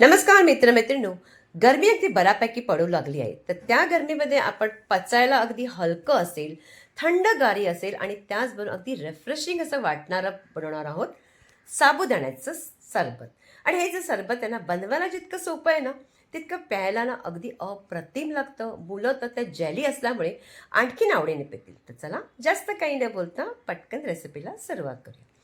नमस्कार मित्रमैत्रिणू गरमी अगदी बऱ्यापैकी पडू लागली आहे. तर त्या गरमीमध्ये आपण पचायला अगदी हलकं असेल थंड गारी असेल आणि त्याचबरोबर अगदी रिफ्रेशिंग असं वाटणारं बनवणार आहोत साबुदाण्याचं सरबत. आणि हे जे सरबत आहे ना बनवायला जितकं सोपं आहे ना तितकं प्यायला ना अगदी अप्रतिम लागतं. मुलं तर त्या जॅली असल्यामुळे आणखीन आवडीने पितील. तर चला जास्त काही न बोलता पटकन रेसिपीला सुरुवात करूया.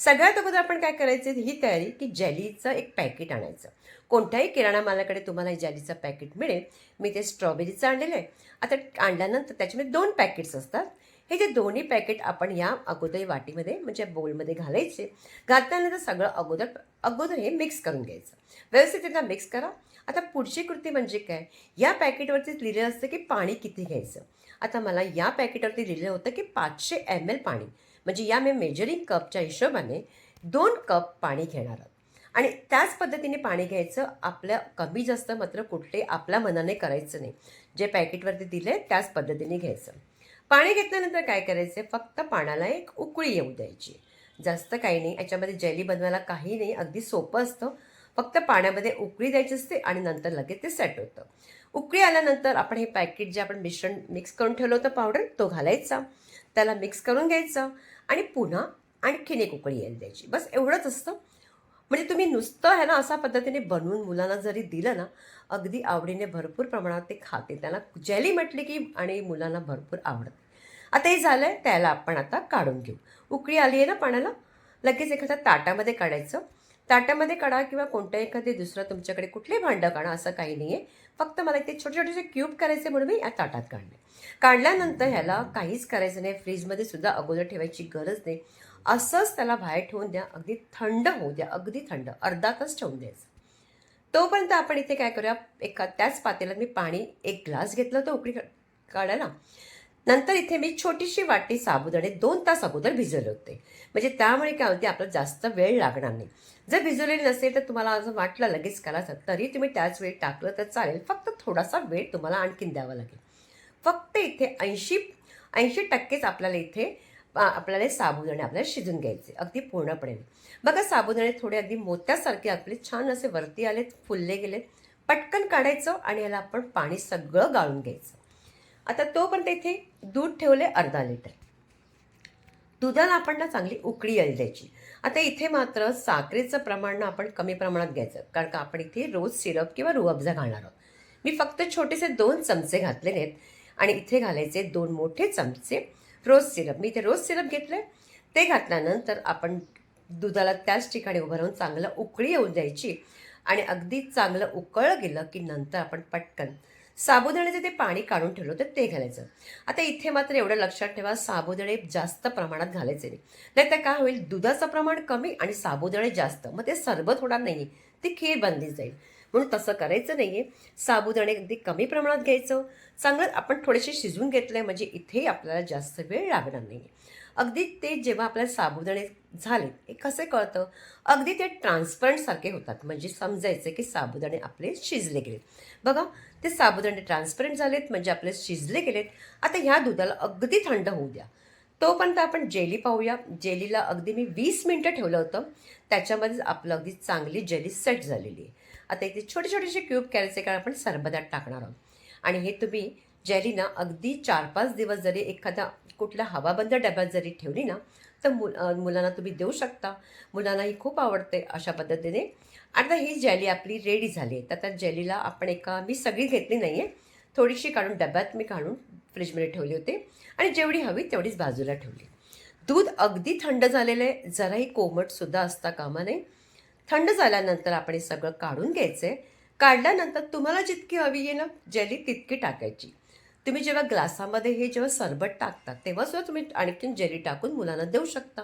सगळ्यात अगोदर आपण काय करायचं? ही तयारी की जॅलीचं एक पॅकेट आणायचं. कोणत्याही किराणा मालाकडे तुम्हाला जॅलीचं पॅकेट मिळेल. मी ते स्ट्रॉबेरीचं आणलेलं आहे. आता आणल्यानंतर त्याच्यामध्ये दोन पॅकेट्स असतात. हे जे दोन्ही पॅकेट आपण या अगोदर वाटीमध्ये म्हणजे बोलमध्ये घालायचे घातल्यानंतर सगळं अगोदर अगोदर हे मिक्स करून घ्यायचं. व्यवस्थित एकदा मिक्स करा. आता पुढची कृती म्हणजे काय? या पॅकेटवरती लिहिलेलं असतं की पाणी किती घ्यायचं? आता मला या पॅकेटवरती लिहिलं होतं की पाचशे एम एल पाणी. म्हणजे या मी मेजरिंग कपच्या हिशोबाने दोन कप पाणी घेणार आहोत. आणि त्याच पद्धतीने पाणी घ्यायचं आपल्या कमी जास्त मात्र कुठले आपल्या मनाने करायचं नाही. जे पॅकेटवरती दिले त्याच पद्धतीने घ्यायचं. पाणी घेतल्यानंतर काय करायचं फक्त पाण्याला एक उकळी येऊ द्यायची. जास्त काही नाही याच्यामध्ये जेली बनवायला काही नाही अगदी सोपं असतं. फक्त पाण्यामध्ये उकळी द्यायची असते आणि नंतर लगेच ते सेट होतं. उकळी आल्यानंतर आपण हे पॅकेट जे आपण मिश्रण मिक्स करून ठेवलं होतं पावडर तो घालायचा. त्याला मिक्स करून घ्यायचं. आणि पुन्हा आणखीन एक उकळी यायला द्यायची. बस एवढंच असतं. म्हणजे तुम्ही नुसतं ह्याला अशा पद्धतीने बनवून मुलांना जरी दिलं ना अगदी आवडीने भरपूर प्रमाणात ते खाते त्याला जेली म्हटली की आणि मुलांना भरपूर आवडते. आता हे झालं आहे त्याला आपण आता काढून घेऊ. उकळी आली आहे ना पाण्याला? लगेच एखाद्या ताटामध्ये काढायचं. ताटामध्ये काढा किंवा कोणत्या एखादे दुसरं तुमच्याकडे कुठलेही भांडं काढा असं काही नाही आहे फक्त मला ते छोटे छोटेसे क्यूब करायचे म्हणून मी या ताटात काढले. काढल्यानंतर ह्याला काहीच करायचं नाही. फ्रीजमध्ये सुद्धा अगोदर ठेवायची गरज नाही. असंच त्याला बाहेर ठेवून द्या. अगदी थंड होऊ द्या. अगदी थंड. अर्धा तास ठेवून द्यायचं. तोपर्यंत आपण इथे काय करूया? एका त्याच पातेल्यात मी पाणी एक ग्लास घेतलं होतं उकळी काढायला. नंतर इथे मी छोटीशी वाटी साबुदाणे दोन तास अगोदर भिजवले होते. म्हणजे त्यामुळे काय होते आपला जास्त वेळ लागणार नाही. जर भिजवलेली नसेल तर तुम्हाला असं वाटलं लगेच करायचं तरी तुम्ही त्याच वेळी टाकलं तर चालेल. फक्त थोडासा वेळ तुम्हाला आणखीन द्यावा लागेल. फक्त इथे ऐंशी ऐंशी टक्केच आपल्याला इथे आपल्याला साबुदाणे आपल्याला शिजून घ्यायचे अगदी पूर्णपणे. बघा साबुदाणे थोडे अगदी मोत्यासारखे आपले छान असे वरती आलेत फुलले गेलेत. पटकन काढायचं आणि याला आपण पाणी सगळं गाळून घ्यायचं. आता तोपर्यंत इथे दूध ठेवले अर्धा लिटर. दुधाला आपण ना चांगली उकळी यायला द्यायची. आता इथे मात्र साखरेचं प्रमाण ना आपण कमी प्रमाणात घ्यायचं. कारण का आपण इथे रोज सिरप किंवा रुअब्जा घालणार आहोत. मी फक्त छोटेसे दोन चमचे घातलेले आहेत आणि इथे घालायचे दोन मोठे चमचे रोज सिरप. मी इथे रोज सिरप घेतले ते घातल्यानंतर आपण दुधाला त्याच ठिकाणी उभं राहून चांगलं उकळी येऊन द्यायची. आणि अगदी चांगलं उकळलं गेलं की नंतर आपण पटकन साबुदाण्याचे ते पाणी काढून ठेवलं होतं ते घालायचं. आता इथे मात्र एवढं लक्षात ठेवा साबुदाणे जास्त प्रमाणात घालायचे नाही. नाहीतर काय होईल? दुधाचं प्रमाण कमी आणि साबुदाणे जास्त. मग ते सरबत होणार नाही ती खीर बनली जाईल. म्हणून तसं करायचं नाही आहे साबुदाणे अगदी कमी प्रमाणात घ्यायचं. चांगलं आपण थोडेसे शिजवून घेतलं आहे म्हणजे इथेही आपल्याला जास्त वेळ लागणार नाही अगदी ते जेव्हा आपल्याला साबुदाणे झाले हे कसे कळतं? अगदी ते ट्रान्सपरंटसारखे होतात. म्हणजे समजायचं की साबुदाणे आपले शिजले गेलेत. बघा ते साबुदाणे ट्रान्सपरंट झालेत म्हणजे आपले शिजले गेलेत. आता ह्या दुधाला अगदी थंड होऊ द्या. तोपर्यंत आपण जेली पाहूया. जेलीला अगदी मी वीस मिनटं ठेवलं होतं. त्याच्यामध्येच आपलं अगदी चांगली जेली सेट झालेली आहे. आता इथे छोटे छोटेसे क्यूब करायचे कारण आपण सरबतात टाकणार आहोत. आणि हे तुम्ही जरी ना अगदी चार पाच दिवस जरी एखादा कुठला हवाबंद डब्यात जरी ठेवली ना तर मुल मुलांना तुम्ही देऊ शकता. मुलांना ही खूप आवडते अशा पद्धतीने. आता ही जेली आपली रेडी झाली आहे. तर त्या जेलीला आपण एका मी सगळी घेतली नाही आहे थोडीशी काढून डब्यात मी काढून फ्रीजमध्ये ठेवली होती. आणि जेवढी हवी तेवढीच बाजूला ठेवली. दूध अगदी थंड झालेलं आहे. जराही कोमटसुद्धा असता कामा नये. थंड झाल्यानंतर आपण हे सगळं काढून घ्यायचं. आहे काढल्यानंतर तुम्हाला जितकी हवी आहे ना जेली तितकी टाकायची. तुम्ही जेव्हा ग्लासामध्ये हे जेव्हा सरबत टाकता तेव्हा सुद्धा तुम्ही आणखीन जेली टाकून मुलांना देऊ शकता.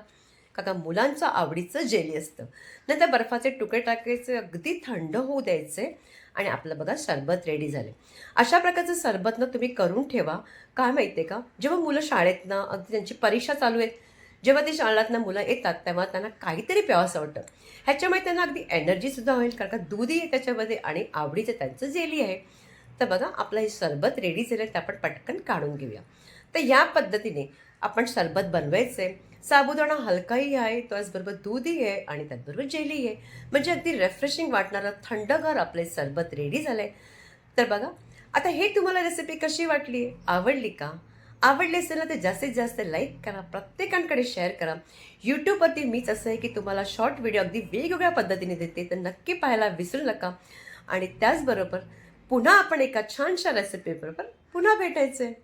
का का मुलांचं आवडीचं जेली असतं. नंतर बर्फाचे तुकडे टाकायचे अगदी थंड होऊ द्यायचे आणि आपलं बघा सरबत रेडी झाले. अशा प्रकारचं सरबत ना तुम्ही करून ठेवा. काय माहिती आहे का? जेव्हा मुलं शाळेतनं अगदी त्यांची परीक्षा चालू आहेत जेव्हा ते शाळेतनं मुलं येतात तेव्हा त्यांना काहीतरी प्यावंसं वाटतं. ह्याच्यामुळे त्यांना अगदी एनर्जीसुद्धा होईल कारण का दूधही आहे त्याच्यामध्ये आणि आवडीचं त्यांचं जेली आहे. तर बघा आपलं हे सरबत रेडी झालं ते आपण पटकन काढून घेऊया. तर या पद्धतीने आपण सरबत आहे साबुदाणा हलकाही आहे त्याचबरोबर दूधही आहे आणि त्याचबरोबर जेली आहे. म्हणजे अगदी रेफ्रेशिंग वाटणारं थंडगार आपले सरबत रेडी झालंय. तर बघा आता हे तुम्हाला रेसिपी कशी वाटली? आवडली का? आवडले असेल ना तर जास्तीत जास्त लाईक करा प्रत्येकांकडे शेअर करा. यूट्यूबवरती मीच असं आहे की तुम्हाला शॉर्ट व्हिडिओ अगदी वेगवेगळ्या पद्धतीने देते तर नक्की पाहायला विसरू नका. आणि त्याचबरोबर पुन्हा आपण एका छानशा रेसिपीबरोबर पुन्हा भेटायचं आहे